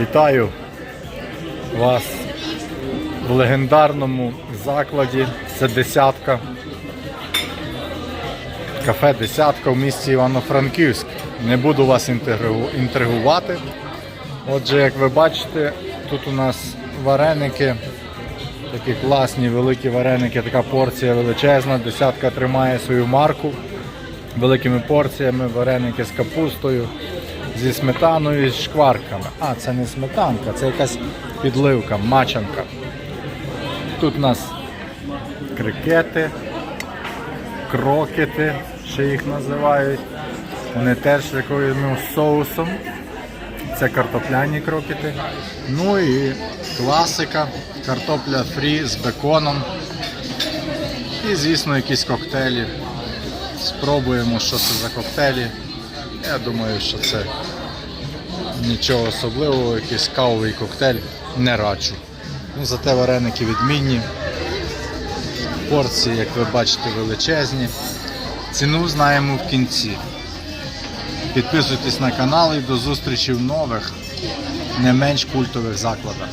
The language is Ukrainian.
Вітаю вас в легендарному закладі. Це десятка. Кафе Десятка в місті Івано-Франківськ. Не буду вас інтригувати. Отже, як ви бачите, тут у нас вареники. Такі класні великі вареники, така порція величезна. Десятка тримає свою марку великими порціями, вареники з капустою, зі сметаною і шкварками. А, це не сметанка, це якась підливка, мачанка. Тут у нас крикети, крокети, ще їх називають. Вони теж з якоюсь соусом. Це картопляні крокети. Ну і класика, картопля фрі з беконом. І, звісно, якісь коктейлі. Спробуємо, що це за коктейлі. Я думаю, що це нічого особливого, якийсь кавовий коктейль не раджу. Ну, зате вареники відмінні. Порції, як ви бачите, величезні. Ціну знаємо в кінці. Підписуйтесь на канал і до зустрічі в нових, не менш культових закладах.